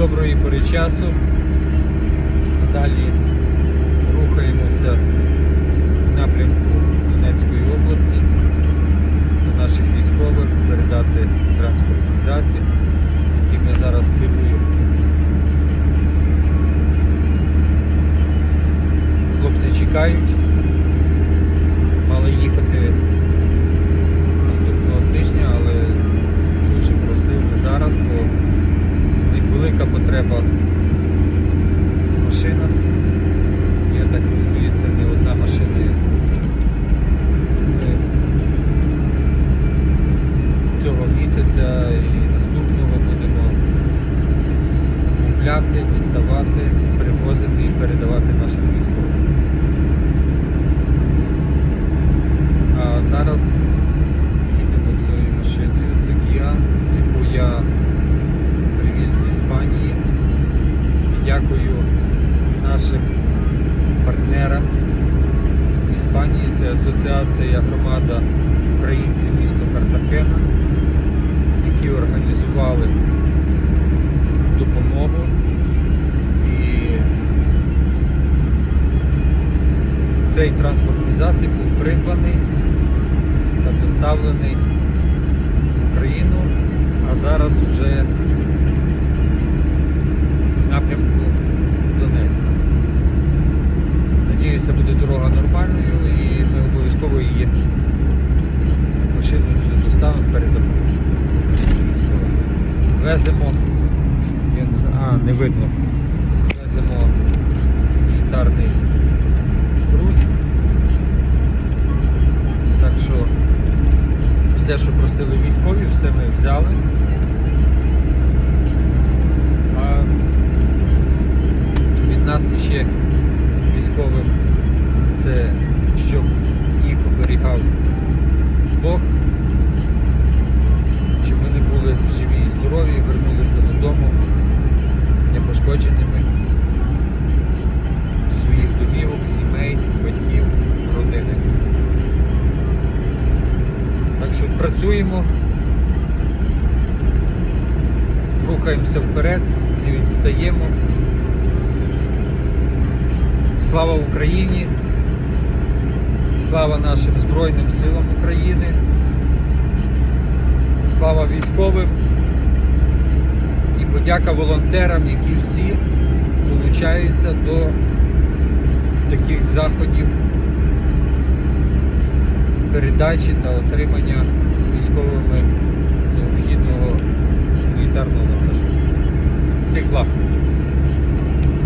доброї пори часу. Далі рухаємося в напрямку Донецької області до наших військових передати транспортний засіб, яким ми зараз керую. Потреба в машинах. Я так розумію, це не одна машина. Цього місяця і наступного будемо купляти, діставати, привозити і передавати нашим військовим. А зараз їдемо цією машиною. Це Kia, яку я привіз з Іспанії. І дякую нашим партнерам в Іспанії. Це Асоціація громада українців міста Картахена, які організували допомогу. І цей транспортний засіб був придбаний та доставлений в Україну, а зараз вже Веземо, я не знаю, а, не видно. Веземо мілітарний груз. Так що все, що просили військові, все ми взяли. А від нас ще військовим це щоб їх оберігав Бог, щоб вони були живі і здорові, і вернулися додому непошкодженими до своїх домівок, сімей, батьків, родини. Так що працюємо, рухаємося вперед, не відстаємо. Слава Україні! Слава нашим Збройним силам України! Слава військовим подяка волонтерам, які всі долучаються до таких заходів передачі та отримання військовими